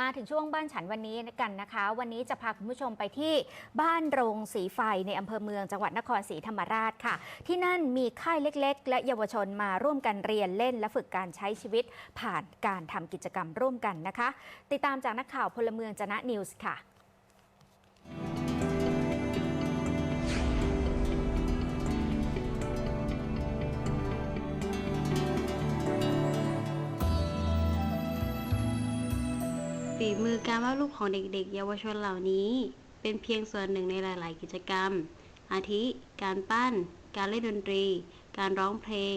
มาถึงช่วงบ้านฉันวันนี้กันนะคะ วันนี้จะพาคุณผู้ชมไปที่บ้านโรงสีไฟในอำเภอเมืองจังหวัดนครศรีธรรมราชค่ะ ที่นั่นมีค่ายเล็ก ๆ และเยาวชนมาร่วมกันเรียนเล่นและฝึกการใช้ชีวิตผ่านการทำกิจกรรมร่วมกันนะคะ ติดตามจากนักข่าวพลเมืองจนะนิวส์ค่ะ ฝีมือการวาดรูปของเด็กๆ เยาวชนเหล่านี้ เป็นเพียงส่วนหนึ่งในหลาย ๆ กิจกรรม อาทิ การปั้น การเล่นดนตรี การร้องเพลง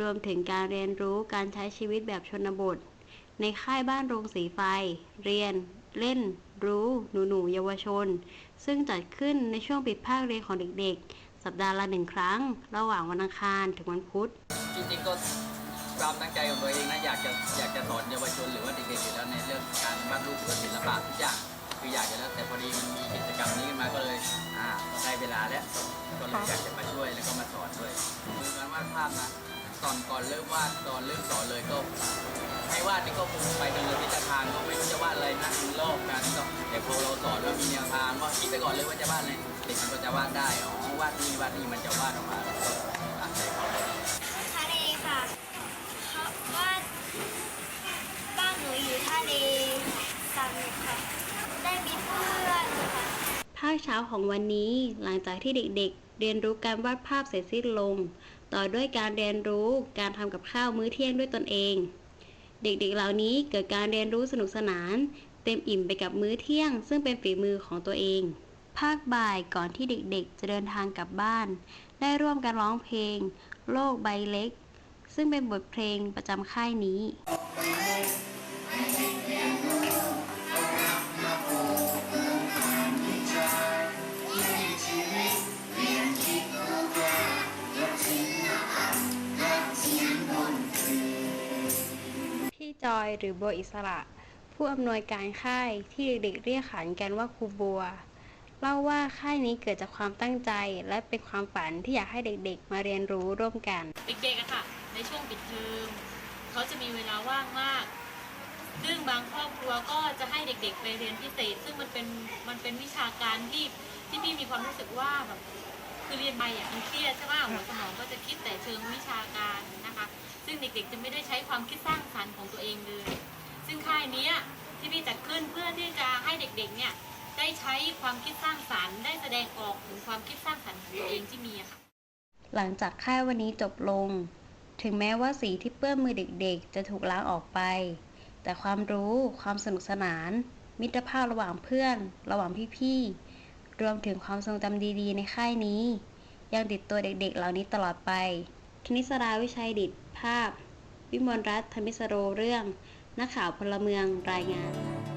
รวมถึงการเรียนรู้การใช้ชีวิตแบบชนบท ในค่ายบ้านโรงสีไฟ เรียน เล่น รู้ หนูหนูเยาวชน ซึ่งจัดขึ้นในช่วงปิดภาคเรียนของเด็กๆ สัปดาห์ละหนึ่งครั้ง ระหว่างวันอังคารถึงวันพุธจริงๆก็ ความตั้งใจของตัวเองนะอยากจะอยากจะสอนเยาวชนหรือว่าเด็กๆอยู่แล้วในเรื่องการวาดรูปหรือว่าศิลปะทุกอย่างคืออยากจะแล้วแต่พอดีมันมีกิจกรรมนี้ขึ้นมาก็เลยอ่าได้เวลาแล้วก็เลยอยากจะมาช่วยแล้วก็มาสอนด้วยคือการวาดภาพนะตอนก่อนเริ่มวาดตอนเริ่มสอนเลยก็ให้วาดนี่ก็คงไปในทิศทางก็ไม่รู้จะวาดอะไรนะโลกกันก็แต่พอเราสอนว่ามีแนวทางว่าคิดไปก่อนเลยว่าจะวาดอะไรเด็กมันก็จะวาดได้อ๋อวาดนี่วาดนี่มันจะวาดออกมาแล้วก็ตามใจเขาเลย ทะเลค่ะ เพราะว่าบ้านหนูอยู่ทะเลสนุกค่ะ ได้ มีเพื่อนค่ะภาคเช้าของวันนี้หลังจากที่เด็กๆเรียนรู้การวาดภาพเสร็จสิ้นลง ต่อด้วยการเรียนรู้การทำกับข้าวมื้อเที่ยงด้วยตนเอง เด็กๆเหล่านี้เกิดการเรียนรู้สนุกสนาน เต็มอิ่มไปกับมื้อเที่ยง ซึ่งเป็นฝีมือของตัวเอง ภาคบ่ายก่อนที่เด็กๆ จะเดินทางกลับบ้าน ได้ร่วมกันร้องเพลง โลกใบเล็ก ซึ่งเป็นบทเพลงประจำค่ายนี้ จอย หรือบัวอิสระ ผู้อำนวยการค่ายที่เด็กๆเรียกขานกันว่าครูบัว เล่าว่าค่ายนี้เกิดจากความตั้งใจและเป็นความฝันที่อยากให้เด็กๆ มาเรียนรู้ร่วมกัน เด็กๆอะค่ะ ในช่วงปิดเทอมเขาจะมีเวลาว่างมาก ซึ่งบางครอบครัวก็จะให้เด็กๆ ไปเรียนพิเศษ ซึ่งมันเป็นมันเป็นวิชาการที่ที่พี่มีความรู้สึกว่าแบบ คือเรียนไปอะมันเครียดใช่ไหมหัวสมองก็จะคิดแต่เชิงวิชาการนะคะ ซึ่งเด็กๆจะไม่ได้ใช้ความคิดสร้างสรรค์ของตัวเองเลย ซึ่งค่ายนี้ที่พี่จัดขึ้นเพื่อที่จะให้เด็กๆเนี่ยได้ใช้ความคิดสร้างสรรค์ได้แสดงออกถึงความคิดสร้างสรรค์ของตัวเองที่มีค่ะ หลังจากค่ายวันนี้จบลง ถึงแม้ว่าสีที่เปื้อนมือเด็กๆ จะถูกล้างออกไป แต่ความรู้ ความสนุกสนาน มิตรภาพระหว่างเพื่อน ระหว่างพี่ๆ รวมถึงความทรงจำดีๆ ในค่ายนี้ ยังติดตัวเด็กๆ เหล่านี้ตลอดไป คณิสราวิชัยดิตภาพ วิมลรัตน์ธมิสโรเรื่อง นักข่าวพลเมืองรายงาน